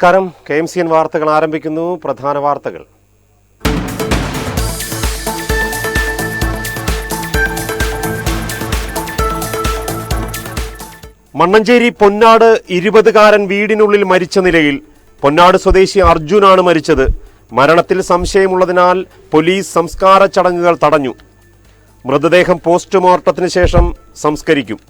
നമസ്കാരം. K M C N വാർത്തകൾ ആരംഭിക്കുന്നു. പ്രധാന വാർത്തകൾ. മണ്ണഞ്ചേരി പൊന്നാട് ഇരുപതുകാരൻ വീടിനുള്ളിൽ മരിച്ച നിലയിൽ പൊന്നാട് സ്വദേശി അർജുനാണ് മരിച്ചത്. മരണത്തിൽ സംശയമുള്ളതിനാൽ പോലീസ് സംസ്കാര ചടങ്ങുകൾ തടഞ്ഞു. മൃതദേഹം പോസ്റ്റ്മോർട്ടത്തിന് ശേഷം സംസ്കരിക്കും.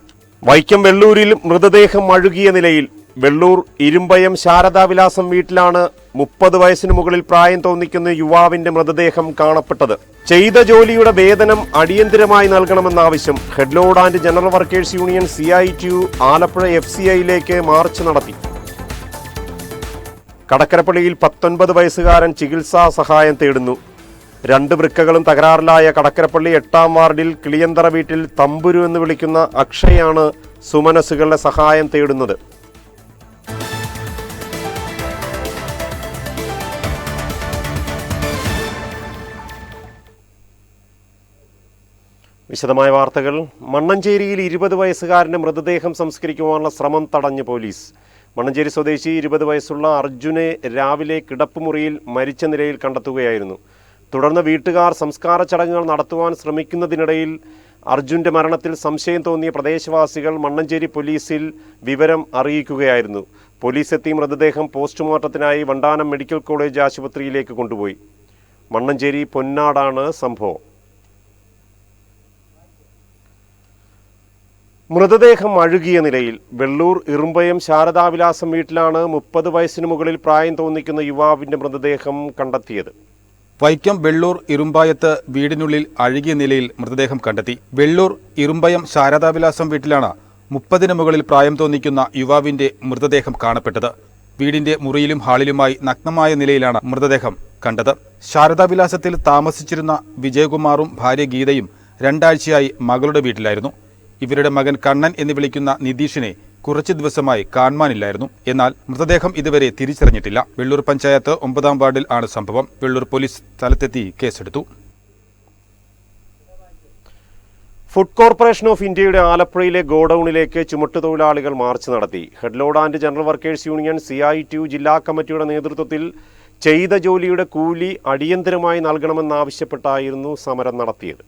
വൈക്കം വെള്ളൂരിൽ മൃതദേഹം അഴുകിയ നിലയിൽ വെള്ളൂർ ഇരുമ്പയം ശാരദാവിലാസം വീട്ടിലാണ് മുപ്പത് വയസ്സിന് മുകളിൽ പ്രായം തോന്നിക്കുന്ന യുവാവിന്റെ മൃതദേഹം കാണപ്പെട്ടത്. ചെയ്ത ജോലിയുടെ വേതനം അടിയന്തിരമായി നൽകണമെന്ന ആവശ്യം headload and general workers union C I T Alappuzha F C ഐയിലേക്ക് march നടത്തി. കടക്കരപ്പള്ളിയിൽ പത്തൊൻപത് വയസ്സുകാരൻ ചികിത്സാ സഹായം തേടുന്നു. രണ്ട് വൃക്കകളും തകരാറിലായ കടക്കരപ്പള്ളി എട്ടാം വാർഡിൽ കിളിയന്തറ വീട്ടിൽ തമ്പുരു എന്ന് വിളിക്കുന്ന അക്ഷയാണ് സുമനസുകളുടെ സഹായം തേടുന്നത്. വിശദമായ വാർത്തകൾ. മണ്ണഞ്ചേരിയിൽ ഇരുപത് വയസ്സുകാരന്റെ മൃതദേഹം സംസ്കരിക്കുവാനുള്ള ശ്രമം തടഞ്ഞ് പോലീസ്. മണ്ണഞ്ചേരി സ്വദേശി ഇരുപത് വയസ്സുള്ള അർജുനെ രാവിലെ കിടപ്പുമുറിയിൽ മരിച്ച നിലയിൽ കണ്ടെത്തുകയായിരുന്നു. തുടർന്ന് വീട്ടുകാർ സംസ്കാര ചടങ്ങുകൾ നടത്തുവാൻ ശ്രമിക്കുന്നതിനിടയിൽ അർജുന്റെ മരണത്തിൽ സംശയം തോന്നിയ പ്രദേശവാസികൾ മണ്ണഞ്ചേരി പോലീസിൽ വിവരം അറിയിക്കുകയായിരുന്നു. പോലീസ് എത്തി മൃതദേഹം പോസ്റ്റ്മോർട്ടത്തിനായി വണ്ടാനം മെഡിക്കൽ കോളേജ് ആശുപത്രിയിലേക്ക് കൊണ്ടുപോയി. മണ്ണഞ്ചേരി പൊന്നാടാണ് സംഭവം. മൃതദേഹം അഴുകിയ നിലയിൽ വെള്ളൂർ ഇറുമ്പയം ശാരദാവിലാസം വീട്ടിലാണ് മുപ്പത് വയസ്സിന് മുകളിൽ പ്രായം തോന്നിക്കുന്ന യുവാവിന്റെ മൃതദേഹം കണ്ടെത്തിയത്. വൈക്കം വെള്ളൂർ ഇരുമ്പായത്ത് വീടിനുള്ളിൽ അഴുകിയ നിലയിൽ മൃതദേഹം കണ്ടെത്തി. വെള്ളൂർ ഇരുമ്പയം ശാരദാവിലാസം വീട്ടിലാണ് മുപ്പതിന് മുകളിൽ പ്രായം തോന്നിക്കുന്ന യുവാവിന്റെ മൃതദേഹം കാണപ്പെട്ടത്. വീടിന്റെ മുറിയിലും ഹാളിലുമായി നഗ്നമായ നിലയിലാണ് മൃതദേഹം കണ്ടത്. ശാരദാവിലാസത്തിൽ താമസിച്ചിരുന്ന വിജയകുമാറും ഭാര്യ ഗീതയും രണ്ടാഴ്ചയായി മകളുടെ വീട്ടിലായിരുന്നു. ഇവരുടെ മകൻ കണ്ണൻ എന്ന് വിളിക്കുന്ന നിതീഷിനെ കുറച്ചു ദിവസമായി കാണുവാനില്ലായിരുന്നു. എന്നാൽ മൃതദേഹം ഇതുവരെ തിരിച്ചറിഞ്ഞിട്ടില്ല. വെള്ളൂർ പഞ്ചായത്ത് ഒമ്പതാം വാർഡിൽ ആണ് സംഭവം. വെള്ളൂർ പോലീസ് സ്ഥലത്തെത്തി കേസെടുത്തു. ഫുഡ് കോർപ്പറേഷൻ ഓഫ് ഇന്ത്യയുടെ ആലപ്പുഴയിലെ ഗോഡൌണിലേക്ക് ചുമട്ടുതൊഴിലാളികൾ മാർച്ച് നടത്തി. Headload and general workers union C I T ജില്ലാ കമ്മിറ്റിയുടെ നേതൃത്വത്തിൽ ചെയ്ത ജോലിയുടെ കൂലി അടിയന്തരമായി നൽകണമെന്നാവശ്യപ്പെട്ടായിരുന്നു സമരം നടത്തിയത്.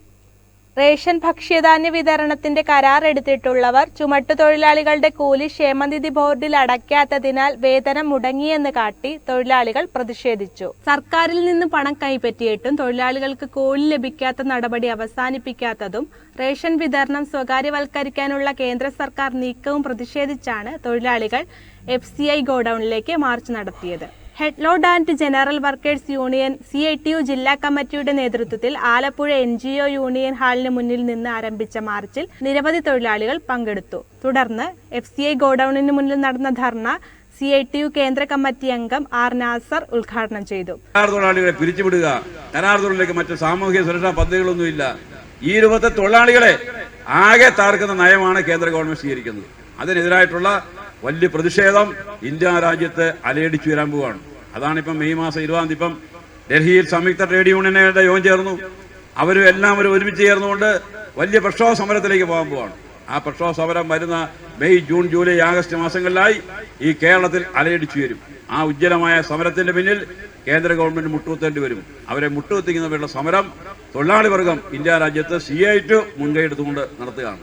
റേഷൻ ഭക്ഷ്യധാന്യ വിതരണത്തിന്റെ കരാർ എടുത്തിട്ടുള്ളവർ ചുമട്ടുതൊഴിലാളികളുടെ കൂലി ക്ഷേമനിധി ബോർഡിൽ അടയ്ക്കാത്തതിനാൽ വേതനം മുടങ്ങിയെന്ന് കാട്ടി തൊഴിലാളികൾ പ്രതിഷേധിച്ചു. സർക്കാരിൽ നിന്ന് പണം കൈപ്പറ്റിയിട്ടും തൊഴിലാളികൾക്ക് കൂലി ലഭിക്കാത്ത നടപടി അവസാനിപ്പിക്കാത്തതും റേഷൻ വിതരണം സ്വകാര്യവൽക്കരിക്കാനുള്ള കേന്ദ്ര സർക്കാർ നീക്കവും പ്രതിഷേധിച്ചാണ് തൊഴിലാളികൾ എഫ് സി ഐ ഗോഡൌണിലേക്ക് മാർച്ച് നടത്തിയത്. Headload and general workers union C I T U ജില്ലാ കമ്മിറ്റിയുടെ നേതൃത്വത്തിൽ Alappuzha N G O union ഹാളിന് മുന്നിൽ നിന്ന് ആരംഭിച്ച മാർച്ചിൽ നിരവധി തൊഴിലാളികൾ പങ്കെടുത്തു. തുടർന്ന് എഫ് സി ഐ ഗോഡൌണിന് മുന്നിൽ നടന്ന dharna C I T U കേന്ദ്ര കമ്മിറ്റി അംഗം ആർ നാസർ ഉദ്ഘാടനം ചെയ്തു. തൊഴിലാളികളെ പിരിച്ചുവിടുക. കരാർ തൊഴിലേക്ക് മറ്റ് സാമൂഹിക സുരക്ഷാ പദ്ധതികളൊന്നുമില്ല ഈ രൂപത്തെ തൊഴിലാളികളെ ആകെ താർക്കുന്ന നയമാണ് കേന്ദ്ര ഗവൺമെന്റ് സ്വീകരിക്കുന്നത്. അതിനെതിരായിട്ടുള്ള വലിയ പ്രതിഷേധം ഇന്ത്യ രാജ്യത്ത് അലയടിച്ചു വരാൻ പോവുകയാണ് അതാണിപ്പം മെയ് മാസം ഇരുപതാം തീയതി ഇപ്പം ഡൽഹിയിൽ സംയുക്ത ട്രേഡ് യൂണിയനുകളുടെ യോഗം ചേർന്നു. അവരും എല്ലാവരും ഒരുമിച്ച് ചേർന്നുകൊണ്ട് വലിയ പ്രക്ഷോഭ സമരത്തിലേക്ക് പോകാൻ പോവാണ്. ആ പ്രക്ഷോഭ സമരം വരുന്ന മെയ് ജൂൺ ജൂലൈ ആഗസ്റ്റ് മാസങ്ങളിലായി ഈ കേരളത്തിൽ അലയടിച്ചു വരും. ആ ഉജ്ജ്വലമായ സമരത്തിന്റെ പിന്നിൽ കേന്ദ്ര ഗവൺമെന്റ് മുട്ടുകുത്തേണ്ടി വരും. അവരെ മുട്ടുകുത്തിക്കുന്നവരുടെ സമരം തൊഴിലാളി വർഗം ഇന്ത്യ രാജ്യത്ത് സി ആയിട്ട് മുൻകൈ എടുത്തുകൊണ്ട് നടത്തുകയാണ്.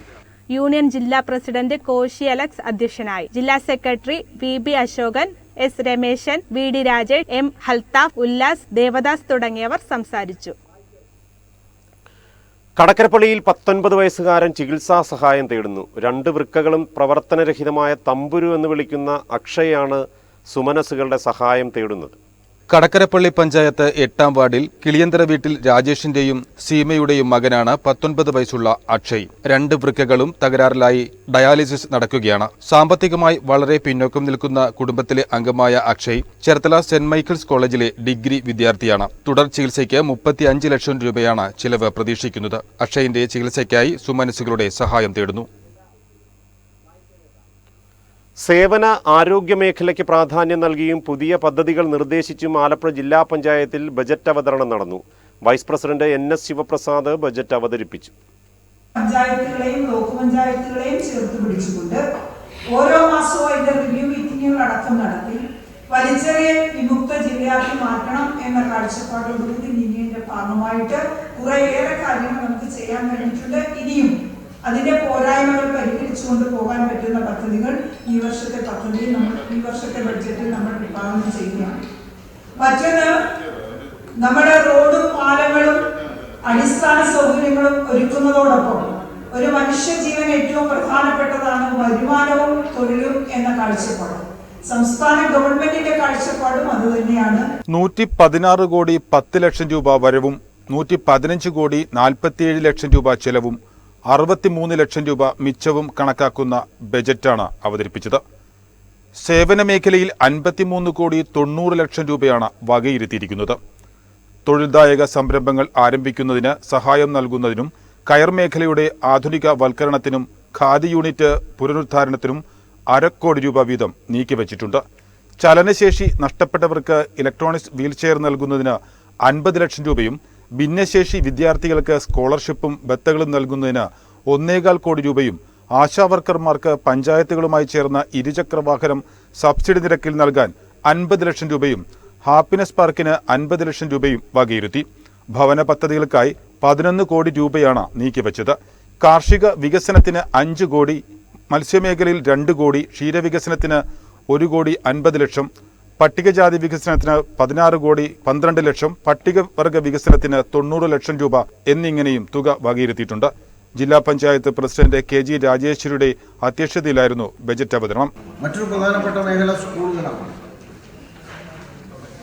യൂണിയൻ ജില്ലാ പ്രസിഡന്റ് കോശി അലക്സ് അധ്യക്ഷനായി. ജില്ലാ secretary V B Ashokan S Rameshan V D Rajesh M Halthaf Ullas Devadas തുടങ്ങിയവർ സംസാരിച്ചു. കടക്കരപ്പള്ളിയിൽ പത്തൊൻപത് വയസ്സുകാരൻ ചികിത്സാ സഹായം തേടുന്നു. രണ്ട് വൃക്കകളും പ്രവർത്തനരഹിതമായ തമ്പുരു എന്ന് വിളിക്കുന്ന അക്ഷയാണ് സുമനസുകളുടെ സഹായം തേടുന്നത്. കടക്കരപ്പള്ളി പഞ്ചായത്ത് എട്ടാം വാർഡിൽ കിളിയന്തര വീട്ടിൽ രാജേഷിന്റെയും സീമയുടെയും മകനാണ് പത്തൊൻപത് വയസ്സുള്ള അക്ഷയ്. രണ്ട് വൃക്കകളും തകരാറിലായി ഡയാലിസിസ് നടക്കുകയാണ്. സാമ്പത്തികമായി വളരെ പിന്നോക്കം നിൽക്കുന്ന കുടുംബത്തിലെ അംഗമായ അക്ഷയ് ചേർത്തല സെന്റ് മൈക്കിൾസ് കോളേജിലെ ഡിഗ്രി വിദ്യാർത്ഥിയാണ്. തുടർ ചികിത്സയ്ക്ക് മുപ്പത്തി അഞ്ച് ലക്ഷം രൂപയാണ് ചിലവ് പ്രതീക്ഷിക്കുന്നത്. അക്ഷയിന്റെ ചികിത്സയ്ക്കായി സുമനസുകളുടെ സഹായം തേടുന്നു. സേവന ആരോഗ്യ മേഖലയ്ക്ക് പ്രാധാന്യം നൽകിയും പുതിയ പദ്ധതികൾ നിർദ്ദേശിച്ചും ആലപ്പുഴ ജില്ലാ പഞ്ചായത്തിൽ ബജറ്റ് അവതരണം നടന്നു. Vice president N S Sivaprasad budget അവതരിപ്പിച്ചു. പഞ്ചായത്തുകളെയും വിമുക്ത ജില്ലയാക്കി മാറ്റണം എന്ന കാഴ്ചപ്പാടോടുകൂടി നീങ്ങിയതിന്റെ ഭാഗമായിട്ട് കുറേയേറെ കാര്യങ്ങൾ നമുക്ക് ചെയ്യാൻ കഴിഞ്ഞിട്ടുണ്ട്. ഇനിയും അതിന്റെ പോരായ്മകൾ പരിഹരിച്ചുകൊണ്ട് പോകാൻ പറ്റുന്ന പദ്ധതികൾ ഈ വർഷത്തെ പദ്ധതി നമ്മൾ ഈ വർഷത്തെ ബഡ്ജറ്റിൽ നമ്മൾ വിഭാവനം ചെയ്യുകയാണ്. മറ്റൊന്ന് നമ്മുടെ റോഡും പാലങ്ങളും അടിസ്ഥാന സൗകര്യങ്ങളും ഒരുക്കുന്നതോടൊപ്പം ഒരു മനുഷ്യജീവൻ ഏറ്റവും പ്രധാനപ്പെട്ടതാണ് വരുമാനവും തൊഴിലും എന്ന കാഴ്ചപ്പാട്. സംസ്ഥാന ഗവൺമെന്റിന്റെ കാഴ്ചപ്പാടും അതുതന്നെയാണ്. നൂറ്റി പതിനാറ് കോടി പത്ത് ലക്ഷം രൂപ വരവും നൂറ്റി പതിനഞ്ച് കോടി നാൽപ്പത്തിയേഴ് ലക്ഷം രൂപ ചെലവും അറുപത്തിമൂന്ന് ലക്ഷം രൂപ മിച്ചവും കണക്കാക്കുന്ന ബജറ്റാണ് അവതരിപ്പിച്ചത്. സേവന മേഖലയിൽ അൻപത്തിമൂന്ന് കോടി തൊണ്ണൂറ് ലക്ഷം രൂപയാണ് വകയിരുത്തിയിരിക്കുന്നത്. തൊഴിൽദായക സംരംഭങ്ങൾ ആരംഭിക്കുന്നതിന് സഹായം നൽകുന്നതിനും കയർ മേഖലയുടെ ആധുനിക വൽക്കരണത്തിനും ഖാദി യൂണിറ്റ് പുനരുദ്ധാരണത്തിനും അരക്കോടി രൂപ വീതം നീക്കിവച്ചിട്ടുണ്ട്. ചലനശേഷി നഷ്ടപ്പെട്ടവർക്ക് ഇലക്ട്രോണിക്സ് വീൽചെയർ നൽകുന്നതിന് അൻപത് ലക്ഷം രൂപയും ഭിന്നശേഷി വിദ്യാർത്ഥികൾക്ക് സ്കോളർഷിപ്പും ബത്തകളും നൽകുന്നതിന് ഒന്നേകാൽ കോടി രൂപയും ആശാവർക്കർമാർക്ക് പഞ്ചായത്തുകളുമായി ചേർന്ന ഇരുചക്ര വാഹനം സബ്സിഡി നിരക്കിൽ നൽകാൻ അൻപത് ലക്ഷം രൂപയും ഹാപ്പിനെസ് പാർക്കിന് അൻപത് ലക്ഷം രൂപയും വകയിരുത്തി. ഭവന പദ്ധതികൾക്കായി പതിനൊന്ന് കോടി രൂപയാണ് നീക്കിവച്ചത്. കാർഷിക വികസനത്തിന് അഞ്ച് കോടി മത്സ്യമേഖലയിൽ രണ്ട് കോടി ക്ഷീരവികസനത്തിന് ഒരു കോടി അൻപത് ലക്ഷം പട്ടികജാതി വികസനത്തിന് പതിനാറ് കോടി പന്ത്രണ്ട് ലക്ഷം പട്ടികവർഗ വികസനത്തിന് തൊണ്ണൂറ് ലക്ഷം രൂപ എന്നിങ്ങനെയും തുക വകയിരുത്തിയിട്ടുണ്ട്. ജില്ലാ പഞ്ചായത്ത് പ്രസിഡന്റ് കെ ജി രാജേശ്വരിയുടെ അധ്യക്ഷതയിലായിരുന്നു ബജറ്റ് അവതരണം. മറ്റൊരു പ്രധാനപ്പെട്ട മേഖല സ്കൂളുകളാണ്.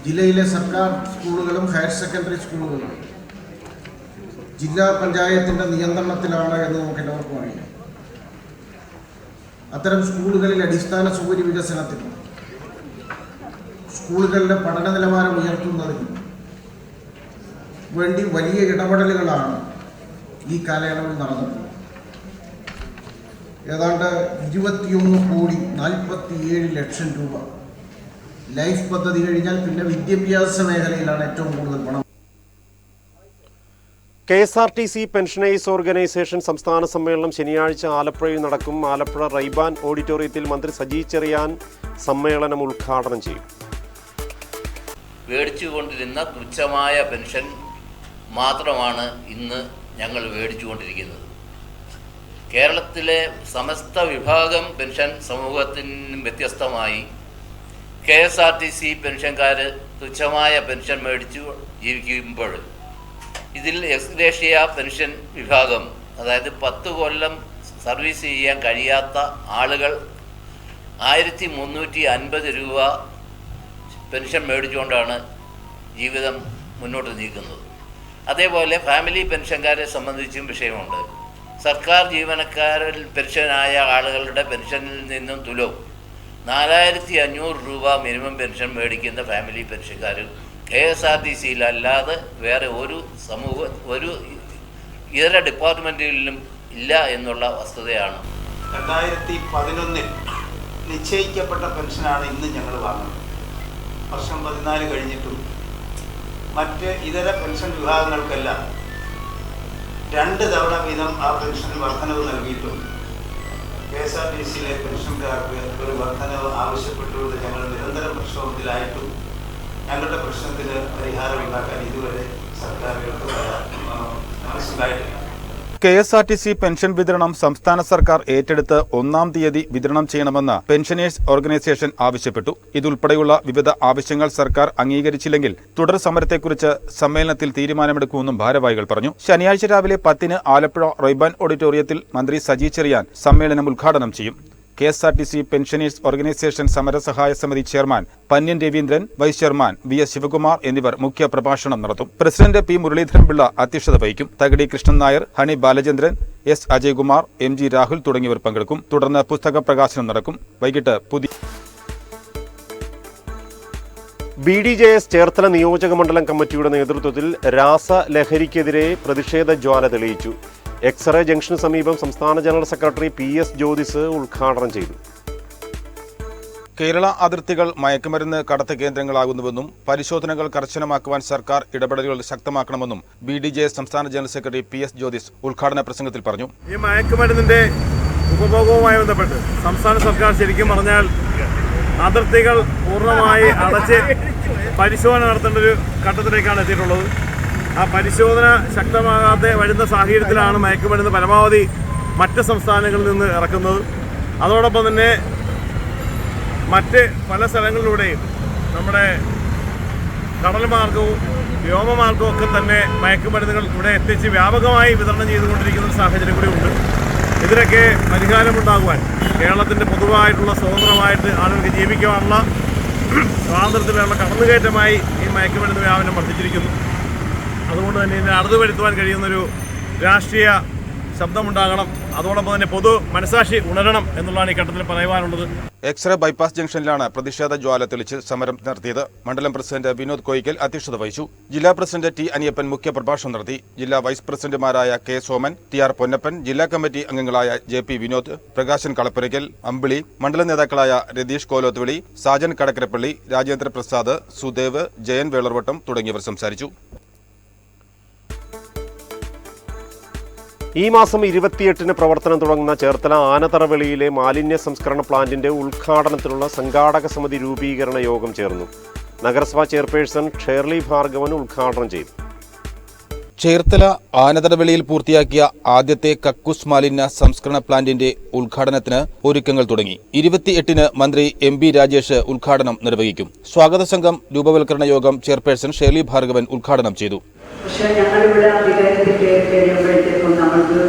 ജില്ലയിലെ സർക്കാർ സ്കൂളുകളും ഹയർ സെക്കൻഡറി സ്കൂളുകളും ജില്ലാ പഞ്ചായത്തിന്റെ നിയന്ത്രണത്തിലാണ് എന്ന് നമുക്ക് എല്ലാവർക്കും അറിയാം. അത്തരം സ്കൂളുകളിൽ അടിസ്ഥാന സൗകര്യ വികസനത്തിനും സ്കൂളുകളുടെ പഠന നിലവാരം ഉയർത്തുന്നതിന് വേണ്ടി വലിയ ഇടപെടലുകളാണ് ഈ കാലയളവിൽ നടന്നത് ഏതാണ്ട് ഇരുപത്തിയൊന്ന് കോടി നാൽപ്പത്തിയേഴ് ലക്ഷം രൂപ ലൈഫ് പദ്ധതി കഴിഞ്ഞാൽ പിന്നെ വിദ്യാഭ്യാസ മേഖലയിലാണ് ഏറ്റവും കൂടുതൽ പണം. K S R T C pensioners organisation സംസ്ഥാന സമ്മേളനം ശനിയാഴ്ച ആലപ്പുഴയിൽ നടക്കും. ആലപ്പുഴ റൈബാൻ ഓഡിറ്റോറിയത്തിൽ മന്ത്രി സജി ചെറിയാൻ സമ്മേളനം ഉദ്ഘാടനം ചെയ്യും. മേടിച്ചുകൊണ്ടിരുന്ന തുച്ഛമായ പെൻഷൻ മാത്രമാണ് ഇന്ന് ഞങ്ങൾ മേടിച്ചുകൊണ്ടിരിക്കുന്നത്. കേരളത്തിലെ സമസ്ത വിഭാഗം പെൻഷൻ സമൂഹത്തിന് വ്യത്യസ്തമായി K S R T C പെൻഷൻകാർ തുച്ഛമായ പെൻഷൻ മേടിച്ചു ജീവിക്കുമ്പോൾ ഇതിൽ എക്സ്ഗ്രേഷ്യ പെൻഷൻ വിഭാഗം അതായത് പത്ത് കൊല്ലം സർവീസ് ചെയ്യാൻ കഴിയാത്ത ആളുകൾ ആയിരത്തി മുന്നൂറ്റി അൻപത് രൂപ പെൻഷൻ മേടിച്ചുകൊണ്ടാണ് ജീവിതം മുന്നോട്ട് നീക്കുന്നത്. അതേപോലെ ഫാമിലി പെൻഷൻകാരെ സംബന്ധിച്ചും വിഷയമുണ്ട്. സർക്കാർ ജീവനക്കാരിൽ പെൻഷനായ ആളുകളുടെ പെൻഷനിൽ നിന്നും തുലവും. നാലായിരത്തി അഞ്ഞൂറ് രൂപ മിനിമം പെൻഷൻ മേടിക്കുന്ന ഫാമിലി പെൻഷൻകാരും കെ എസ് ആർ ടി സിയിലല്ലാതെ വേറെ ഒരു സമൂഹ ഒരു ഇതര ഡിപ്പാർട്ട്മെന്റുകളിലും ഇല്ല എന്നുള്ള വസ്തുതയാണ്. രണ്ടായിരത്തി പതിനൊന്നിൽ നിശ്ചയിക്കപ്പെട്ട പെൻഷനാണ് ഇന്ന് ഞങ്ങൾ വാങ്ങുന്നത്. വർഷം പതിനാല് കഴിഞ്ഞിട്ടും മറ്റ് ഇതര പെൻഷൻ വിഭാഗങ്ങൾക്കെല്ലാം രണ്ട് തവണ വീതം ആ പെൻഷൻ വർധനവ് നൽകിയിട്ടുണ്ട്. കെ എസ് ആർ ടി സിയിലെ പെൻഷൻകാർക്ക് ഒരു വർധനവ് ആവശ്യപ്പെട്ടുകൊണ്ട് ഞങ്ങൾ നിരന്തരം പ്രക്ഷോഭത്തിലായിട്ടും ഞങ്ങളുടെ പ്രശ്നത്തിന് പരിഹാരം ഉണ്ടാക്കാൻ ഇതുവരെ സർക്കാരുകൾക്ക് മനസ്സിലായിട്ടില്ല K S R T C pension വിതരണം സംസ്ഥാന സർക്കാർ ഏറ്റെടുത്ത് ഒന്നാം തീയതി വിതരണം ചെയ്യണമെന്ന് പെൻഷനേഴ്സ് ഓർഗനൈസേഷൻ ആവശ്യപ്പെട്ടു. ഇതുൾപ്പെടെയുള്ള വിവിധ ആവശ്യങ്ങൾ സർക്കാർ അംഗീകരിച്ചില്ലെങ്കിൽ തുടർ സമരത്തെക്കുറിച്ച് സമ്മേളനത്തിൽ തീരുമാനമെടുക്കുമെന്നും ഭാരവാഹികൾ പറഞ്ഞു. ശനിയാഴ്ച രാവിലെ പത്തിന് ആലപ്പുഴ റൊയ്ബാൻ ഓഡിറ്റോറിയത്തിൽ മന്ത്രി സജി ചെറിയാൻ സമ്മേളനം ഉദ്ഘാടനം ചെയ്യും. K S R T C pensioners organisation സമരസഹായ സമിതി chairman Panyan Raveendran vice chairman V S Sivakumar എന്നിവർ മുഖ്യ പ്രഭാഷണം നടത്തും. പ്രസിഡന്റ് പി മുരളീധരൻ പിള്ള അധ്യക്ഷത വഹിക്കും. Thakadi Krishnan Nair Honey Balachandran S Ajaykumar M G Rahul തുടങ്ങിയവർ പങ്കെടുക്കും. തുടർന്ന് പുസ്തക പ്രകാശനം നടക്കും. വൈകിട്ട് പുതിയ B D J S Cherthala നിയോജക മണ്ഡലം കമ്മിറ്റിയുടെ നേതൃത്വത്തിൽ രാസലഹരിക്കെതിരെ പ്രതിഷേധ ജ്വാല തെളിയിച്ചു. എക്സ്റേ ജംഗ്ഷന് സമീപം സംസ്ഥാന general secretary P S Jyothis ഉദ്ഘാടനം ചെയ്തു. കേരള അതിർത്തികൾ മയക്കുമരുന്ന് കടത്ത് കേന്ദ്രങ്ങളാകുന്നുവെന്നും പരിശോധനകൾ കർശനമാക്കുവാൻ സർക്കാർ ഇടപെടലുകൾ ശക്തമാക്കണമെന്നും ബി ഡി ജെ സംസ്ഥാന general secretary P S Jyothis ഉദ്ഘാടന പ്രസംഗത്തിൽ പറഞ്ഞു. ഈ മയക്കുമരുന്നിന്റെ ഉപഭോഗവുമായി ബന്ധപ്പെട്ട് സംസ്ഥാന സർക്കാർ ശരിക്കും പറഞ്ഞാൽ അതിർത്തികൾ പൂർണമായി അടച്ച് പരിശോധന നടത്തേണ്ട ഒരു ഘട്ടത്തിലേക്കാണ് എത്തിയിട്ടുള്ളത്. ആ പരിശോധന ശക്തമാകാതെ വരുന്ന സാഹചര്യത്തിലാണ് മയക്കുമരുന്ന് പരമാവധി മറ്റ് സംസ്ഥാനങ്ങളിൽ നിന്ന് ഇറക്കുന്നത്. അതോടൊപ്പം തന്നെ മറ്റ് പല സ്ഥലങ്ങളിലൂടെയും നമ്മുടെ കടൽ മാർഗവും വ്യോമമാർഗവും ഒക്കെ തന്നെ മയക്കുമരുന്നുകൾ ഇവിടെ എത്തിച്ച് വ്യാപകമായി വിതരണം ചെയ്തുകൊണ്ടിരിക്കുന്ന സാഹചര്യം കൂടി ഉണ്ട്. ഇതിനൊക്കെ പരിഹാരമുണ്ടാകുവാൻ കേരളത്തിന്റെ പൊതുവായിട്ടുള്ള സ്വതന്ത്രമായിട്ട് ആളുകൾക്ക് ജീവിക്കുവാനുള്ള സ്വാതന്ത്ര്യത്തിലുള്ള കടന്നുകയറ്റമായി ഈ മയക്കുമരുന്ന് വ്യാപനം വർദ്ധിച്ചിരിക്കുന്നു. അതുകൊണ്ട് തന്നെ ഇതിനെ അറുതു വരുത്തുവാൻ കഴിയുന്നൊരു രാഷ്ട്രീയ ശബ്ദമുണ്ടാകണം. അതോടൊപ്പം തന്നെ പൊതു മനസാക്ഷി ഉണരണം എന്നുള്ളതാണ് ഈ ഘട്ടത്തിൽ പറയുവാനുള്ളത്. എക്സ്റേ ബൈപ്പാസ് ജംഗ്ഷനിലാണ് പ്രതിഷേധ ജ്വാല തെളിച്ച് സമരം നടത്തിയത്. മണ്ഡലം പ്രസിഡന്റ് വിനോദ് കോയിക്കൽ അധ്യക്ഷത വഹിച്ചു. ജില്ലാ പ്രസിഡന്റ് ടി അനിയപ്പൻ മുഖ്യ പ്രഭാഷണം നടത്തി. ജില്ലാ വൈസ് പ്രസിഡന്റുമാരായ K Soman T R Ponnappan ജില്ലാ കമ്മിറ്റി അംഗങ്ങളായ ജെ പി വിനോദ് പ്രകാശൻ കളപ്പുരയ്ക്കൽ അമ്പിളി മണ്ഡലം നേതാക്കളായ രതീഷ് കോലോത്തുവിളി സാജൻ കടക്കരപ്പള്ളി രാജേന്ദ്ര പ്രസാദ് സുദേവ് ജയൻ വേളർവട്ടം തുടങ്ങിയവർ സംസാരിച്ചു. ഈ മാസം ഇരുപത്തിയെട്ടിന് പ്രവർത്തനം തുടങ്ങുന്ന ചേർത്തല ആനത്തറവെളിയിലെ മാലിന്യ സംസ്കരണ പ്ലാന്റിന്റെ ഉദ്ഘാടനത്തിനുള്ള സംഘാടക സമിതി രൂപീകരണ യോഗം ചേർന്നു. നഗരസഭാ ചെയർപേഴ്സൺ ഷേർലി ഭാർഗവൻ ഉദ്ഘാടനം ചെയ്തു. ചേർത്തല ആനതടവെളിയിൽ പൂർത്തിയാക്കിയ ആദ്യത്തെ കക്കൂസ് മാലിന്യ സംസ്കരണ പ്ലാന്റിന്റെ ഉദ്ഘാടനത്തിന് ഒരുക്കങ്ങൾ തുടങ്ങി. ഇരുപത്തിയെട്ടിന് മന്ത്രി എം ബി രാജേഷ് ഉദ്ഘാടനം നിർവഹിക്കും. സ്വാഗത സംഘം രൂപവൽക്കരണ യോഗം ചെയർപേഴ്സൺ ഷേർലി ഭാർഗവൻ ഉദ്ഘാടനം ചെയ്തു. നമുക്ക്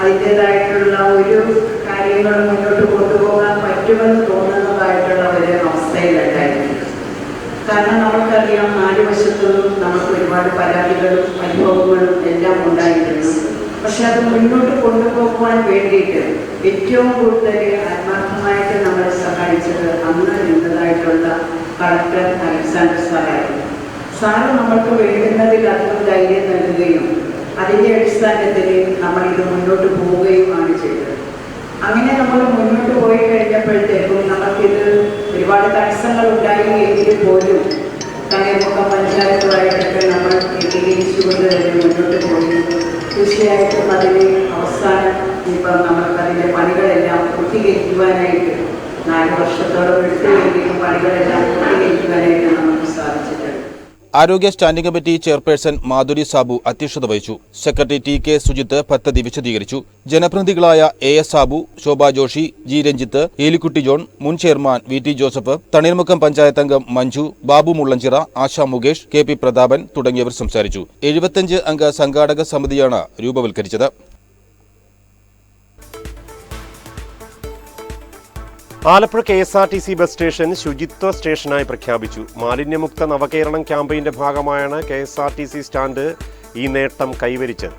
അതിന്റെതായിട്ടുള്ള ഒരു കാര്യങ്ങൾ മുന്നോട്ട് കൊണ്ടുപോകാൻ പറ്റുമെന്ന് തോന്നുന്നതായിട്ടുള്ള ഒരു അവസ്ഥയിലുണ്ടായിരുന്നു കാരണം നമുക്കറിയാം നാല് വശത്തുനിന്നും നമുക്ക് ഒരുപാട് പരാതികളും അനുഭവങ്ങളും എല്ലാം ഉണ്ടായിരുന്നു. പക്ഷെ അത് മുന്നോട്ട് കൊണ്ടുപോകുവാൻ വേണ്ടിയിട്ട് ഏറ്റവും കൂടുതൽ ആത്മാർത്ഥമായിട്ട് നമ്മളെ സഹായിച്ചത് അന്ന് നിന്നതായിട്ടുള്ള കളക്ടർ അലക്സാണ്ടർ സാറായിരുന്നു. സാറ് നമ്മൾക്ക് വേണ്ടുന്നതിൽ അധികം ധൈര്യം നൽകുകയും അതിന്റെ അടിസ്ഥാനത്തിൽ നമ്മൾ ഇത് മുന്നോട്ട് പോവുകയുമാണ് ചെയ്തത്. അങ്ങനെ നമ്മൾ മുന്നോട്ട് പോയി കഴിഞ്ഞപ്പോഴത്തേക്കും നമുക്കിത് ഒരുപാട് തടസ്സങ്ങൾ ഉണ്ടായി എങ്കിൽ പോലും തണ്ണീർമുക്കം പഞ്ചായത്തുമായിട്ടൊക്കെ നമ്മൾ ഏകീകരിച്ചുകൊണ്ട് തന്നെ മുന്നോട്ട് പോയി. തീർച്ചയായിട്ടും അതിന് അവസാനം ഇപ്പം നമുക്കതിന്റെ പണികളെല്ലാം പൂർത്തീകരിക്കുവാനായിട്ട് നാല് വർഷത്തോളം എടുത്തുവെങ്കിലും പണികളെല്ലാം പൂർത്തീകരിക്കുവാനായിട്ട് നമുക്ക് സാധിച്ചിട്ടുണ്ട്. ആരോഗ്യ standing committee chairperson Madhuri Sabu അധ്യക്ഷത വഹിച്ചു. സെക്രട്ടറി ടി കെ സുജിത്ത് പദ്ധതി വിശദീകരിച്ചു. ജനപ്രതിനിധികളായ A S Sabu Shobha Joshy G Ranjith Elikutty John മുൻ chairman V T Joseph Thanneermukkom panchayat അംഗം മഞ്ജു ബാബു മുള്ളഞ്ചിറ ആശാ മുകേഷ് കെ പി പ്രതാപൻ തുടങ്ങിയവർ സംസാരിച്ചു. എഴുപത്തിയഞ്ച് അംഗ സംഘാടക സമിതിയാണ് രൂപവൽക്കരിച്ചത്. Alappuzha K S R T C bus station ശുചിത്വ സ്റ്റേഷനായി പ്രഖ്യാപിച്ചു. മാലിന്യമുക്ത നവകേരളം ക്യാമ്പയിന്റെ ഭാഗമായാണ് K S R T C stand ഈ നേട്ടം കൈവരിച്ചത്.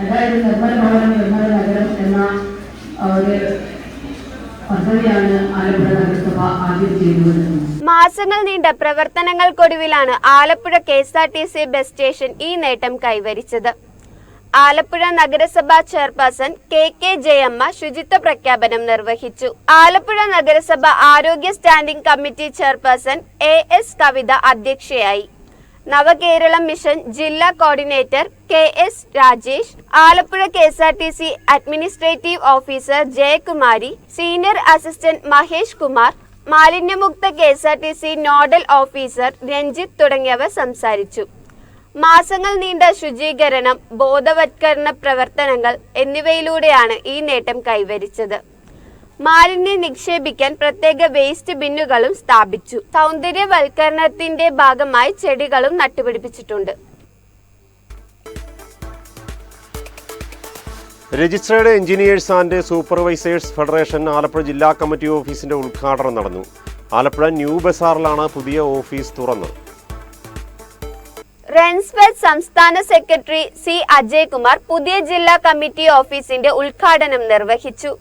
അതായത് നിർമ്മല ഭവനം നിർമ്മല നഗരം എന്ന ഒരു ആലപ്പുഴ നഗരസഭ മാസങ്ങൾ നീണ്ട പ്രവർത്തനങ്ങൾക്കൊടുവിലാണ് Alappuzha K S R T C bus station ഈ നേട്ടം കൈവരിച്ചത്. ആലപ്പുഴ നഗരസഭാ ചെയർപേഴ്സൺ കെ കെ ജയമ്മ ശുചിത്വ പ്രഖ്യാപനം നിർവഹിച്ചു. ആലപ്പുഴ നഗരസഭ ആരോഗ്യ standing committee chairperson A S Kavitha അധ്യക്ഷയായി. നവകേരളം മിഷൻ ജില്ലാ coordinator K S Rajesh Alappuzha K S R T C administrative officer Jayakumari senior assistant Mahesh Kumar മാലിന്യമുക്ത K S R T C nodal officer Ranjith തുടങ്ങിയവർ സംസാരിച്ചു. മാസങ്ങൾ നീണ്ട ശുചീകരണം ബോധവത്കരണ പ്രവർത്തനങ്ങൾ എന്നിവയിലൂടെയാണ് ഈ നേട്ടം കൈവരിച്ചത്. മാലിന്യം നിക്ഷേപിക്കാൻ പ്രത്യേക വേസ്റ്റ് ബിന്നുകളും സ്ഥാപിച്ചു. സൗന്ദര്യവൽക്കരണത്തിന്റെ ഭാഗമായി ചെടികളും നട്ടുപിടിപ്പിച്ചിട്ടുണ്ട്. Registered engineers and supervisors federation Alappuzha ജില്ലാ കമ്മിറ്റി ഓഫീസിന്റെ ഉദ്ഘാടനം നടന്നു. ആലപ്പുഴ ന്യൂ ബസാറിലാണ് പുതിയ ഓഫീസ് തുറന്നത്. റെൻസ്ഫെഡ് സംസ്ഥാന സെക്രട്ടറി സി അജയ്കുമാർ പുതിയ ജില്ലാ കമ്മിറ്റി ഓഫീസിന്റെ ഉദ്ഘാടനം നിർവഹിച്ചു.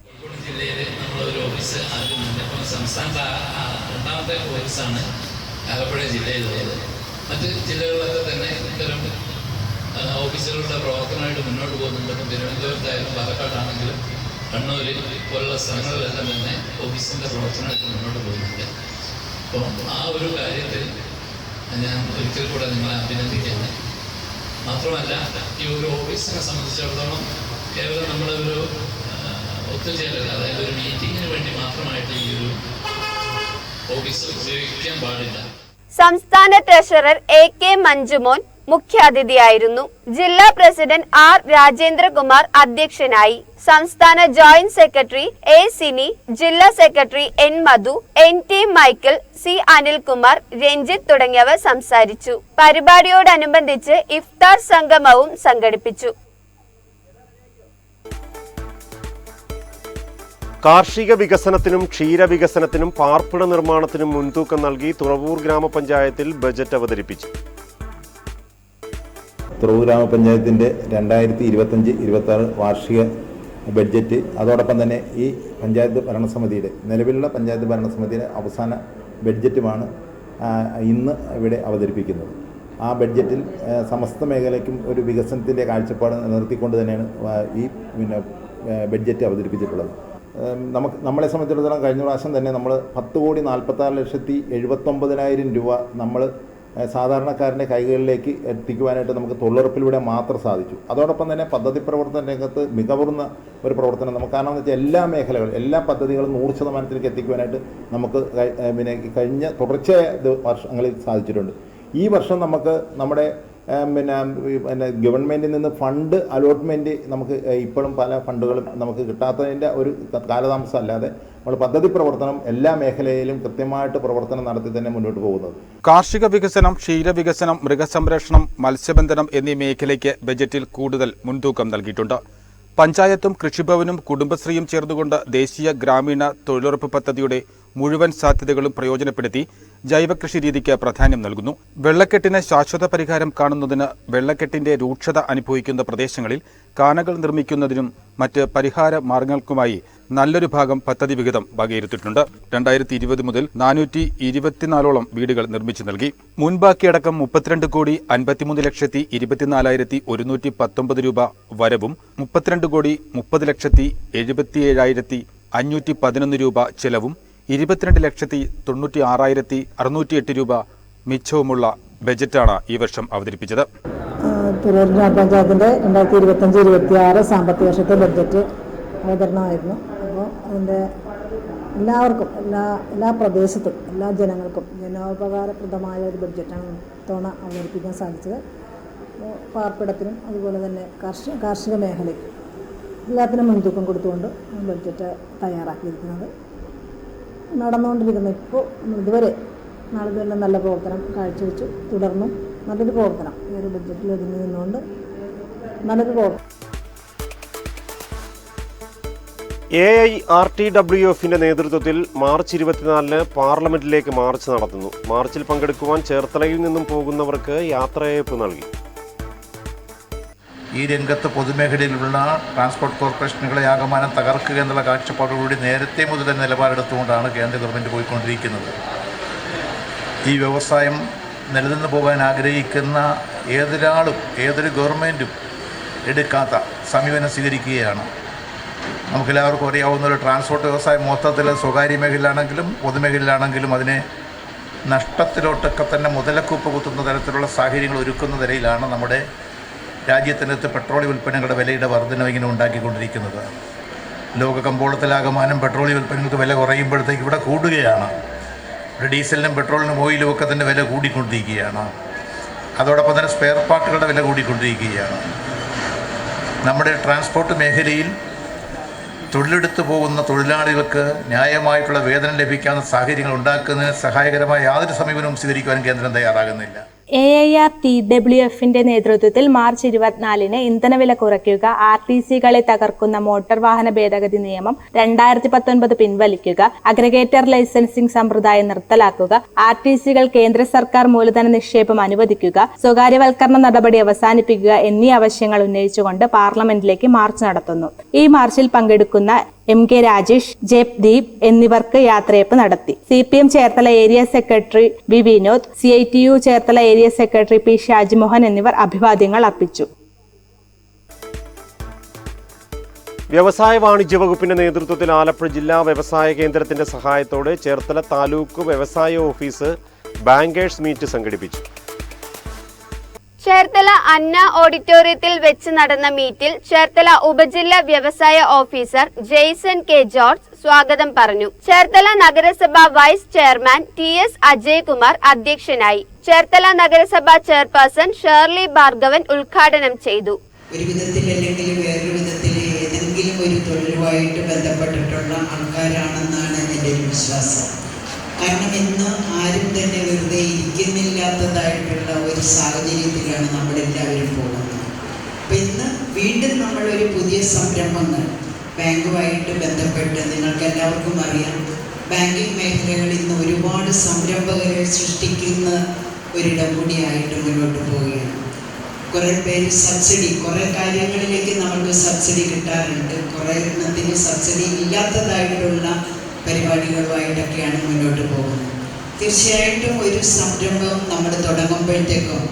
ഓഫീസ് ആദ്യം ഇപ്പോൾ സംസ്ഥാനത്ത് രണ്ടാമത്തെ പോലീസാണ് ആലപ്പുഴ ജില്ലയിലുള്ളത്. മറ്റ് ജില്ലകളിലൊക്കെ തന്നെ ഇത്തരം ഓഫീസുകളുടെ പ്രവർത്തനമായിട്ട് മുന്നോട്ട് പോകുന്നുണ്ട്. ഇപ്പം തിരുവനന്തപുരത്തായാലും പാലക്കാടാണെങ്കിലും കണ്ണൂർ പോലുള്ള സ്ഥലങ്ങളിലെല്ലാം തന്നെ ഓഫീസിന്റെ പ്രവർത്തനമായിട്ട് മുന്നോട്ട് പോകുന്നുണ്ട്. അപ്പോൾ ആ ഒരു കാര്യത്തിൽ ഞാൻ ഒരിക്കൽ കൂടെ നിങ്ങളെ അഭിനന്ദിക്കുകയാണ്. മാത്രമല്ല ഈ ഒരു ഓഫീസിനെ സംബന്ധിച്ചിടത്തോളം കേവലം നമ്മളൊരു ഒത്തുചേരൽ അതായത് ഒരു മീറ്റിംഗിന് വേണ്ടി മാത്രമായിട്ട് ഈ ഒരു ഓഫീസ് ഉപയോഗിക്കാൻ പാടില്ല. സംസ്ഥാന ട്രഷറർ എ കെ മഞ്ജുമോൻ മുഖ്യാതിഥിയായിരുന്നു. ജില്ലാ പ്രസിഡന്റ് ആർ രാജേന്ദ്രകുമാർ അധ്യക്ഷനായി. സംസ്ഥാന ജോയിന്റ് സെക്രട്ടറി എ സിനി ജില്ലാ secretary N Madhu N T Michael C Anilkumar Ranjith തുടങ്ങിയവർ സംസാരിച്ചു. പരിപാടിയോടനുബന്ധിച്ച് ഇഫ്താർ സംഗമവും സംഘടിപ്പിച്ചു. കാർഷിക വികസനത്തിനും ക്ഷീര വികസനത്തിനും പാർപ്പിട നിർമ്മാണത്തിനും മുൻതൂക്കം നൽകി തുറവൂർ ഗ്രാമപഞ്ചായത്തിൽ ബജറ്റ് അവതരിപ്പിച്ചു. തുറവൂർ ഗ്രാമപഞ്ചായത്തിന്റെ രണ്ടായിരത്തി ഇരുപത്തഞ്ച് ഇരുപത്തി ആറ് വാർഷിക ബഡ്ജറ്റ് അതോടൊപ്പം തന്നെ ഈ പഞ്ചായത്ത് ഭരണസമിതിയുടെ നിലവിലുള്ള പഞ്ചായത്ത് ഭരണസമിതിയുടെ അവസാന ബഡ്ജറ്റുമാണ് ഇന്ന് ഇവിടെ അവതരിപ്പിക്കുന്നത്. ആ ബഡ്ജറ്റിൽ സമസ്ത മേഖലയ്ക്കും ഒരു വികസനത്തിന്റെ കാഴ്ചപ്പാട് നിർത്തിക്കൊണ്ട് തന്നെയാണ് ഈ പിന്നെ ബഡ്ജറ്റ് അവതരിപ്പിച്ചിട്ടുള്ളത്. നമുക്ക് നമ്മളെ സംബന്ധിച്ചിടത്തോളം കഴിഞ്ഞ പ്രാവശ്യം തന്നെ നമ്മൾ പത്ത് കോടി നാൽപ്പത്താറ് ലക്ഷത്തി എഴുപത്തൊമ്പതിനായിരം രൂപ നമ്മൾ സാധാരണക്കാരന്റെ കൈകളിലേക്ക് എത്തിക്കുവാനായിട്ട് നമുക്ക് തൊഴിലുറപ്പിലൂടെ മാത്രം സാധിച്ചു. അതോടൊപ്പം തന്നെ പദ്ധതി പ്രവർത്തന രംഗത്ത് മികവുന്ന ഒരു പ്രവർത്തനം നമുക്ക് കാരണം എന്ന് വെച്ചാൽ എല്ലാ മേഖലകളും എല്ലാ പദ്ധതികളും നൂറ് ശതമാനത്തിലേക്ക് എത്തിക്കുവാനായിട്ട് നമുക്ക് പിന്നെ കഴിഞ്ഞ തുടർച്ചയായ വർഷങ്ങളിൽ സാധിച്ചിട്ടുണ്ട്. ഈ വർഷം നമുക്ക് നമ്മുടെ പിന്നെ പിന്നെ ഗവൺമെന്റിൽ നിന്ന് ഫണ്ട് അലോട്ട്മെന്റ് നമുക്ക് ഇപ്പോഴും പല ഫണ്ടുകളും നമുക്ക് കിട്ടാത്തതിന്റെ ഒരു കാലതാമസം അല്ലാതെ നമ്മൾ പദ്ധതി പ്രവർത്തനം എല്ലാ മേഖലയിലും കൃത്യമായിട്ട് പ്രവർത്തനം നടത്തി തന്നെ മുന്നോട്ട് പോകുന്നത്. കാർഷിക വികസനം ക്ഷീരവികസനം മൃഗസംരക്ഷണം മത്സ്യബന്ധനം എന്നീ മേഖലയ്ക്ക് ബജറ്റിൽ കൂടുതൽ മുൻതൂക്കം നൽകിയിട്ടുണ്ട്. പഞ്ചായത്തും കൃഷിഭവനും കുടുംബശ്രീയും ചേർന്നുകൊണ്ട് ദേശീയ ഗ്രാമീണ തൊഴിലുറപ്പ് പദ്ധതിയുടെ മുഴുവൻ സാധ്യതകളും പ്രയോജനപ്പെടുത്തി ജൈവകൃഷി രീതിക്ക് പ്രാധാന്യം നൽകുന്നു. വെള്ളക്കെട്ടിന് ശാശ്വത പരിഹാരം കാണുന്നതിന് വെള്ളക്കെട്ടിന്റെ രൂക്ഷത അനുഭവിക്കുന്ന പ്രദേശങ്ങളിൽ കാനകൾ നിർമ്മിക്കുന്നതിനും മറ്റ് പരിഹാര മാർഗങ്ങൾക്കുമായി നല്ലൊരു ഭാഗം പദ്ധതി വിഹിതം വകയിരുത്തിയിട്ടുണ്ട്. രണ്ടായിരത്തി ഇരുപത് മുതൽ നാനൂറ്റി ഇരുപത്തിനാലോളം വീടുകൾ നിർമ്മിച്ചു നൽകി. മുൻബാക്കിയടക്കം മുപ്പത്തിരണ്ട് കോടി അൻപത്തിമൂന്ന് ലക്ഷത്തി ഇരുപത്തിനാലായിരത്തി ഒരുന്നൂറ്റി പത്തൊമ്പത് രൂപ വരവും മുപ്പത്തിരണ്ട് കോടി മുപ്പത് ലക്ഷത്തി എഴുപത്തിയേഴായിരത്തി അഞ്ഞൂറ്റി പതിനൊന്ന് രൂപ ചെലവും ഇരുപത്തിരണ്ട് ലക്ഷത്തി തൊണ്ണൂറ്റി ആറായിരത്തി അറുന്നൂറ്റി എട്ട് രൂപ മിച്ചവുമുള്ള ബജറ്റാണ് ഈ വർഷം അവതരിപ്പിച്ചത്. തിരൂർ ഗ്രാമപഞ്ചായത്തിന്റെ രണ്ടായിരത്തി ഇരുപത്തഞ്ച് ഇരുപത്തി ആറ് സാമ്പത്തിക വർഷത്തെ ബഡ്ജറ്റ് അവതരണമായിരുന്നു. അപ്പോൾ അതിന്റെ എല്ലാവർക്കും എല്ലാ എല്ലാ പ്രദേശത്തും എല്ലാ ജനങ്ങൾക്കും ജനോപകാരപ്രദമായ ഒരു ബഡ്ജറ്റാണ് തവണ അവതരിപ്പിക്കാൻ സാധിച്ചത്. പാർപ്പിടത്തിനും അതുപോലെ തന്നെ കാർഷിക കാർഷിക മേഖലയ്ക്കും എല്ലാത്തിനും മുൻതൂക്കം കൊടുത്തുകൊണ്ട് ബഡ്ജറ്റ് തയ്യാറാക്കിയിരിക്കുന്നത്. നടന്നുകൊണ്ടിരിക്കുന്ന. ഇപ്പോൾ ഇതുവരെ നാളെ തന്നെ നല്ല പ്രവർത്തനം കാഴ്ചവെച്ചു. തുടർന്നു നല്ലൊരു പ്രവർത്തനം. ഈ ഒരു ബഡ്ജറ്റിൽ ഒതുങ്ങി നിന്നുകൊണ്ട് നല്ലൊരു പ്രവർത്തനം. A I R T W എഫിന്റെ നേതൃത്വത്തിൽ മാർച്ച് ഇരുപത്തിനാലിന് പാർലമെന്റിലേക്ക് മാർച്ച് നടത്തുന്നു. മാർച്ചിൽ പങ്കെടുക്കുവാൻ ചേർത്തലയിൽ നിന്നും പോകുന്നവർക്ക് യാത്രയയപ്പ് നൽകി. ഈ രംഗത്ത് പൊതുമേഖലയിലുള്ള ട്രാൻസ്പോർട്ട് കോർപ്പറേഷനുകളെ ആകമാനം തകർക്കുക എന്നുള്ള കാഴ്ചപ്പാടോടുകൂടി നേരത്തെ മുതൽ നിലപാടെടുത്തുകൊണ്ടാണ് കേന്ദ്ര ഗവൺമെന്റ് പോയിക്കൊണ്ടിരിക്കുന്നത്. ഈ വ്യവസായം നിലനിന്ന് പോകാൻ ആഗ്രഹിക്കുന്ന ഏതൊരാളും ഏതൊരു ഗവൺമെന്റും എടുക്കാത്ത സമീപനം സ്വീകരിക്കുകയാണ്. നമുക്കെല്ലാവർക്കും അറിയാവുന്ന ഒരു ട്രാൻസ്പോർട്ട് വ്യവസായം മൊത്തത്തിൽ സ്വകാര്യ മേഖലയിലാണെങ്കിലും പൊതുമേഖലയിലാണെങ്കിലും അതിനെ നഷ്ടത്തിലോട്ടൊക്കെ തന്നെ മുതലക്കൂപ്പ് കുത്തുന്ന തരത്തിലുള്ള സാഹചര്യങ്ങൾ ഒരുക്കുന്ന നിലയിലാണ് നമ്മുടെ രാജ്യത്തിനകത്ത് പെട്രോളിയം ഉൽപ്പന്നങ്ങളുടെ വിലയുടെ വർധനവ് ഇങ്ങനെ ഉണ്ടാക്കിക്കൊണ്ടിരിക്കുന്നത്. ലോക കമ്പോളത്തിലാകമാനം പെട്രോളിയം ഉൽപ്പന്നങ്ങൾക്ക് വില കുറയുമ്പോഴത്തേക്ക് ഇവിടെ കൂടുകയാണ്. ഇവിടെ ഡീസലിനും പെട്രോളിനും ഓയിലും ഒക്കെ തന്നെ വില കൂടിക്കൊണ്ടിരിക്കുകയാണ്. അതോടൊപ്പം തന്നെ സ്പെയർ പാർട്ടുകളുടെ വില കൂടിക്കൊണ്ടിരിക്കുകയാണ്. നമ്മുടെ ട്രാൻസ്പോർട്ട് മേഖലയിൽ തൊഴിലെടുത്തു പോകുന്ന തൊഴിലാളികൾക്ക് ന്യായമായിട്ടുള്ള വേതനം ലഭിക്കാവുന്ന സാഹചര്യങ്ങൾ ഉണ്ടാക്കുന്നതിന് സഹായകരമായ യാതൊരു സമീപനവും സ്വീകരിക്കുവാൻ കേന്ദ്രം തയ്യാറാകുന്നില്ല. A I R T W എഫിന്റെ നേതൃത്വത്തിൽ മാർച്ച് ഇരുപത്തിനാലിന് ഇന്ധനവില കുറയ്ക്കുക ആർ ടി സികളെ തകർക്കുന്ന മോട്ടോർ വാഹന ഭേദഗതി നിയമം രണ്ടായിരത്തി പത്തൊൻപത് പിൻവലിക്കുക അഗ്രഗേറ്റർ ലൈസൻസിംഗ് സമ്പ്രദായം നിർത്തലാക്കുക ആർ ടി സികൾ കേന്ദ്ര സർക്കാർ മൂലധന നിക്ഷേപം അനുവദിക്കുക സ്വകാര്യവൽക്കരണ നടപടി അവസാനിപ്പിക്കുക എന്നീ ആവശ്യങ്ങൾ ഉന്നയിച്ചുകൊണ്ട് പാർലമെന്റിലേക്ക് മാർച്ച് നടത്തുന്നു. ഈ മാർച്ചിൽ പങ്കെടുക്കുന്ന എം കെ രാജേഷ് ജയപ്ദീപ് എന്നിവർക്ക് യാത്രയപ്പ് നടത്തി. C P M Cherthala area secretary V Vinod C I T U Cherthala area secretary P Shajimohan എന്നിവർ അഭിവാദ്യങ്ങൾ അർപ്പിച്ചു. വ്യവസായ വാണിജ്യ വകുപ്പിന്റെ നേതൃത്വത്തിൽ ആലപ്പുഴ ജില്ലാ വ്യവസായ കേന്ദ്രത്തിന്റെ സഹായത്തോടെ ചേർത്തല താലൂക്ക് വ്യവസായ ഓഫീസ് ബാങ്കേഴ്സ് മീറ്റ് സംഘടിപ്പിച്ചു. ചേർത്തല അന്ന ഓഡിറ്റോറിയത്തിൽ വെച്ച് നടന്ന മീറ്റിൽ ചേർത്തല ഉപജില്ലാ വ്യവസായ ഓഫീസർ ജെയ്സൺ കെ ജോർജ് സ്വാഗതം പറഞ്ഞു. ചേർത്തല നഗരസഭ vice chairman T S Ajaykumar അധ്യക്ഷനായി. ചേർത്തല നഗരസഭ ചെയർപേഴ്സൺ ഷേർലി ഭാർഗവൻ ഉദ്ഘാടനം ചെയ്തു. ഒരു വിധത്തിൽ അല്ലെങ്കിൽ വേറൊരു വിധത്തിൽ ഏതെങ്കിലും ഒരു തൊഴിലുമായിട്ട് ബന്ധപ്പെട്ടിട്ടുള്ള ആൾക്കാരാണെന്നാണ് എന്റെ ഒരു വിശ്വാസം. കാരണം ഇന്ന് ആരും തന്നെ വെറുതെ ഇരിക്കുന്നില്ലാത്തതായിട്ടുള്ള ഒരു സാഹചര്യത്തിലാണ് നമ്മളെല്ലാവരും പോകുന്നത്. അപ്പം ഇന്ന് വീണ്ടും നമ്മളൊരു പുതിയ സംരംഭങ്ങൾ ബാങ്കുമായിട്ട് ബന്ധപ്പെട്ട് നിങ്ങൾക്ക് എല്ലാവർക്കും അറിയാം. ബാങ്കിങ് മേഖലകളിൽ ഇന്ന് ഒരുപാട് സംരംഭകരെ സൃഷ്ടിക്കുന്ന ഒരിടം കൂടിയായിട്ട് മുന്നോട്ട് പോവുകയാണ്. കുറേ പേര് സബ്സിഡി കുറേ കാര്യങ്ങളിലേക്ക് നമുക്ക് സബ്സിഡി കിട്ടാറുണ്ട്. കുറേ എണ്ണത്തിന് സബ്സിഡി ഇല്ലാത്തതായിട്ടുള്ള പരിപാടികളുമായിട്ടൊക്കെയാണ് മുന്നോട്ട് പോകുന്നത്. തീർച്ചയായിട്ടും ഒരു സംരംഭം നമ്മൾ തുടങ്ങുമ്പോഴത്തേക്കും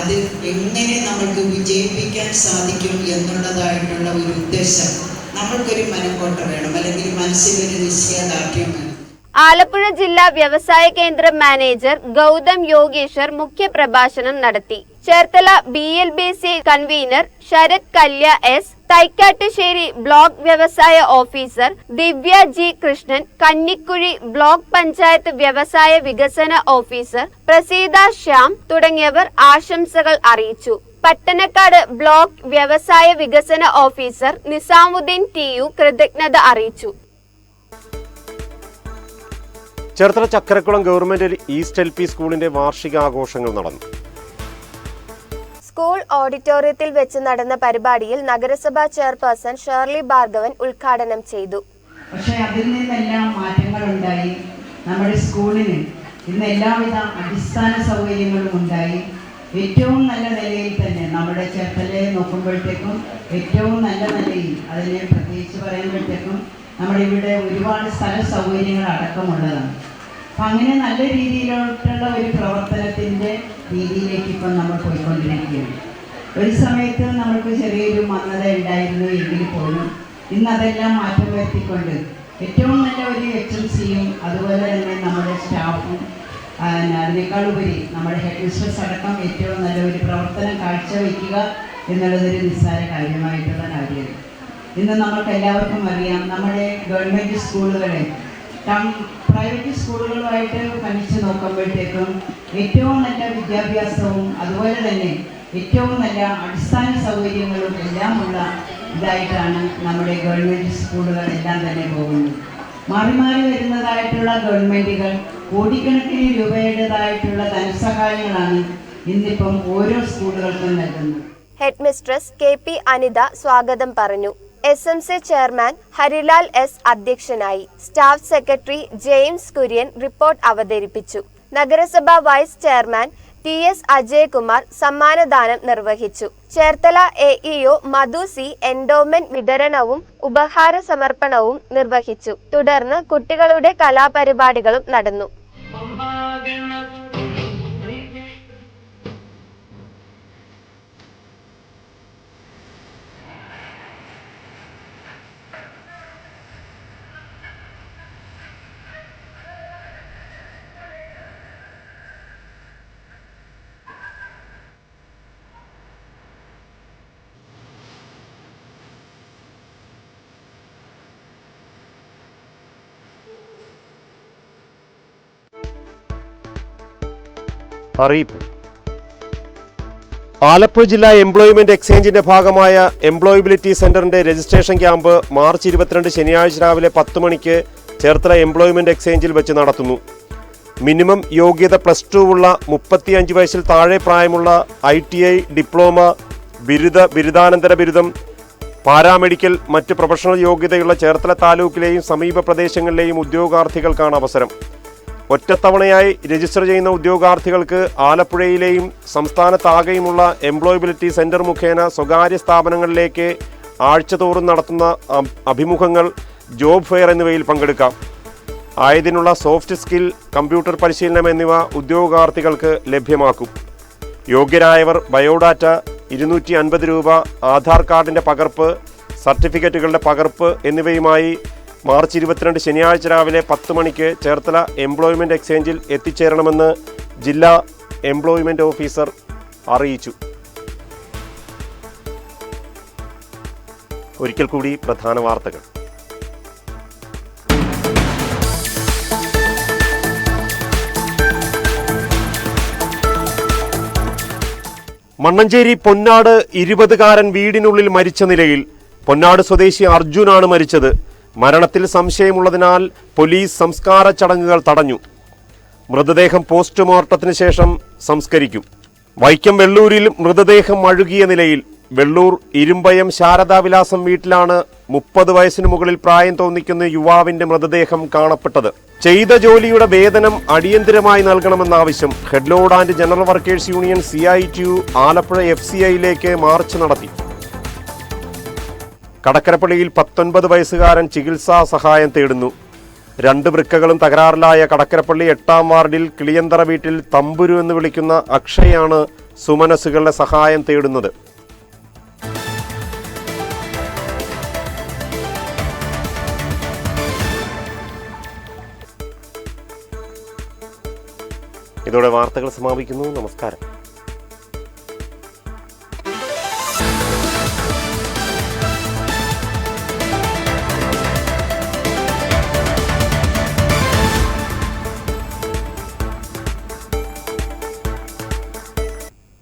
അത് എങ്ങനെ നമുക്ക് വിജയിപ്പിക്കാൻ സാധിക്കും എന്നുള്ളതായിട്ടുള്ള ഒരു ഉദ്ദേശം നമ്മൾക്കൊരു മനക്കോട്ട വേണം. അല്ലെങ്കിൽ മനസ്സിലൊരു നിശ്ചയദാർഢ്യം വേണം ആലപ്പുഴ ജില്ലാ വ്യവസായ കേന്ദ്ര മാനേജർ ഗൗതം യോഗേശ്വർ മുഖ്യപ്രഭാഷണം നടത്തി. Cherthala B L B C convener Sarath കല്യ S Thaikkattussery block വ്യവസായ officer Divya G Krishnan Kannikuzhi block panchayat വ്യവസായ വികസന ഓഫീസർ പ്രസീത ശ്യാം തുടങ്ങിയവർ ആശംസകൾ അറിയിച്ചു. പട്ടണക്കാട് ബ്ലോക്ക് വ്യവസായ വികസന ഓഫീസർ നിസാമുദ്ദീൻ ടി യു കൃതജ്ഞത അറിയിച്ചു. Cherthala Chakkarakulam government east L P സ്കൂളിന്റെ വാർഷികാഘോഷങ്ങൾ നടന്നു. സ്കൂൾ ഓഡിറ്റോറിയത്തിൽ വെച്ച് നടന്ന പരിപാടിയിൽ നഗരസഭാ ചെയർപേഴ്സൺ ഷേർലി ഭാർഗവൻ ഉദ്ഘാടനം ചെയ്തു. പക്ഷേ അതിൽ നിന്നെല്ലാം മാറ്റങ്ങൾ ഉണ്ടായി. നമ്മുടെ സ്കൂളിന് ഇന്ന് എല്ലാവിധ അടിസ്ഥാന സൗകര്യങ്ങളും ഉണ്ടായി. ഏറ്റവും നല്ല നിലയിൽ തന്നെ നമ്മുടെ ചേർത്തലയെ നോക്കുമ്പോഴത്തേക്കും ഏറ്റവും നല്ല നിലയിൽ അതിനെ പ്രത്യേകിച്ച് പറയുമ്പോഴത്തേക്കും നമ്മുടെ ഇവിടെ ഒരുപാട് സ്ഥല സൗകര്യങ്ങൾ അടക്കമുള്ളതാണ് അപ്പം അങ്ങനെ നല്ല രീതിയിലോട്ടുള്ള ഒരു പ്രവർത്തനത്തിന്റെ രീതിയിലേക്ക് ഇപ്പം നമ്മൾ പോയിക്കൊണ്ടിരിക്കുകയാണ്. ഒരു സമയത്ത് നമുക്ക് ചെറിയൊരു മന്ദത ഉണ്ടായിരുന്നു എങ്കിൽ പോലും ഇന്ന് അതെല്ലാം മാറ്റം വരുത്തിക്കൊണ്ട് ഏറ്റവും നല്ല ഒരു എച്ച് എം സിയും അതുപോലെ തന്നെ നമ്മുടെ സ്റ്റാഫും അതിനേക്കാൾ അതിനേക്കാളുപരി നമ്മുടെ ഹെഡ് മിസ്ട്രസ് അടക്കം ഏറ്റവും നല്ല ഒരു പ്രവർത്തനം കാഴ്ചവെക്കുക എന്നുള്ളതൊരു നിസ്സാര കാര്യമായിട്ടുള്ള കാര്യമാണ് ഇന്ന് നമുക്ക് എല്ലാവർക്കും അറിയാം നമ്മുടെ ഗവൺമെന്റ് സ്കൂളുകളെ. പ്രൈവറ്റ് സ്കൂളുകളുമായിട്ട് കണിച്ച് നോക്കുമ്പോഴത്തേക്കും ഏറ്റവും നല്ല വിദ്യാഭ്യാസവും അതുപോലെ തന്നെ ഏറ്റവും നല്ല അടിസ്ഥാന സൗകര്യങ്ങളും എല്ലാം ഉള്ള ഇതായിട്ടാണ് നമ്മുടെ ഗവൺമെന്റ് സ്കൂളുകൾ എല്ലാം തന്നെ പോകുന്നത്. മാറി മാറി വരുന്നതായിട്ടുള്ള ഗവൺമെന്റുകൾ കോടിക്കണക്കിന് രൂപയുടേതായിട്ടുള്ള ധനസഹായങ്ങളാണ് ഇന്നിപ്പം ഓരോ സ്കൂളുകൾക്കും നൽകുന്നത്. Head mistress K P Anitha സ്വാഗതം പറഞ്ഞു. S M C chairman Harilal S അധ്യക്ഷനായി staff secretary James Kurian report അവതരിപ്പിച്ചു. നഗരസഭ vice chairman T S Ajayakumar സമ്മാനദാനം നിർവഹിച്ചു. Cherthala A EO Madhu C endowment വിതരണവും ഉപഹാര സമർപ്പണവും നിർവഹിച്ചു. തുടർന്ന് കുട്ടികളുടെ കലാപരിപാടികളും നടന്നു. അറിയിപ്പ്. ആലപ്പുഴ ജില്ലാ എംപ്ലോയ്മെന്റ് എക്സ്ചേഞ്ചിന്റെ ഭാഗമായ എംപ്ലോയബിലിറ്റി സെന്ററിന്റെ രജിസ്ട്രേഷൻ ക്യാമ്പ് മാർച്ച് ഇരുപത്തിരണ്ട് ശനിയാഴ്ച രാവിലെ പത്ത് മണിക്ക് ചേർത്തല എംപ്ലോയ്മെന്റ് എക്സ്ചേഞ്ചിൽ വെച്ച് നടത്തുന്നു. മിനിമം യോഗ്യത പ്ലസ് ടു ഉള്ള മുപ്പത്തിയഞ്ച് വയസ്സിൽ താഴെ പ്രായമുള്ള ഐ ടി ഐ ഡിപ്ലോമ ബിരുദ ബിരുദാനന്തര ബിരുദം പാരാമെഡിക്കൽ മറ്റ് പ്രൊഫഷണൽ യോഗ്യതയുള്ള ചേർത്തല താലൂക്കിലെയും സമീപ പ്രദേശങ്ങളിലെയും ഉദ്യോഗാർത്ഥികൾക്കാണ് അവസരം. ഒറ്റത്തവണയായി രജിസ്റ്റർ ചെയ്യുന്ന ഉദ്യോഗാർത്ഥികൾക്ക് ആലപ്പുഴയിലെയും സംസ്ഥാനത്താകെയുമുള്ള എംപ്ലോയബിലിറ്റി സെന്റർ മുഖേന സ്വകാര്യ സ്ഥാപനങ്ങളിലേക്ക് ആഴ്ചതോറും നടത്തുന്ന അഭിമുഖങ്ങൾ ജോബ് ഫെയർ എന്നിവയിൽ പങ്കെടുക്കാം. ആയതിനുള്ള സോഫ്റ്റ് സ്കിൽ കമ്പ്യൂട്ടർ പരിശീലനം എന്നിവ ഉദ്യോഗാർത്ഥികൾക്ക് ലഭ്യമാക്കും. യോഗ്യരായവർ ബയോഡാറ്റ ഇരുന്നൂറ്റി അൻപത് രൂപ ആധാർ കാർഡിന്റെ പകർപ്പ് സർട്ടിഫിക്കറ്റുകളുടെ പകർപ്പ് എന്നിവയുമായി മാർച്ച് ഇരുപത്തിരണ്ട് ശനിയാഴ്ച രാവിലെ പത്ത് മണിക്ക് ചേർത്തല എംപ്ലോയ്മെന്റ് എക്സ്ചേഞ്ചിൽ എത്തിച്ചേരണമെന്ന് ജില്ലാ എംപ്ലോയ്മെന്റ് ഓഫീസർ അറിയിച്ചു. ഒരിക്കൽ കൂടി പ്രധാന വാർത്തകൾ. മണ്ണഞ്ചേരി പൊന്നാട് ഇരുപതുകാരൻ വീടിനുള്ളിൽ മരിച്ച നിലയിൽ പൊന്നാട് സ്വദേശി അർജുനാണ് മരിച്ചത്. മരണത്തിൽ സംശയമുള്ളതിനാൽ പോലീസ് സംസ്കാര ചടങ്ങുകൾ തടഞ്ഞു. മൃതദേഹം പോസ്റ്റ്മോർട്ടത്തിന് ശേഷം സംസ്കരിക്കും. വൈക്കം വെള്ളൂരിൽ മൃതദേഹം അഴുകിയ നിലയിൽ വെള്ളൂർ ഇരുമ്പയം ശാരദാവിലാസം വീട്ടിലാണ് മുപ്പത് വയസ്സിനു മുകളിൽ പ്രായം തോന്നിക്കുന്ന യുവാവിന്റെ മൃതദേഹം കാണപ്പെട്ടത്. ചെയ്ത ജോലിയുടെ വേതനം അടിയന്തിരമായി നൽകണമെന്ന ആവശ്യം headload and general workers union C Alappuzha F C ഐയിലേക്ക് march നടത്തി. കടക്കരപ്പള്ളിയിൽ പത്തൊൻപത് വയസ്സുകാരൻ ചികിത്സാ സഹായം തേടുന്നു. രണ്ട് വൃക്കകളും തകരാറിലായ കടക്കരപ്പള്ളി എട്ടാം വാർഡിൽ കിളിയന്തറ വീട്ടിൽ തമ്പുരു എന്ന് വിളിക്കുന്ന അക്ഷയാണ് സുമനസുകളുടെ സഹായം തേടുന്നത്. ഇതോടെ വാർത്തകൾ സമാപിക്കുന്നു. നമസ്കാരം.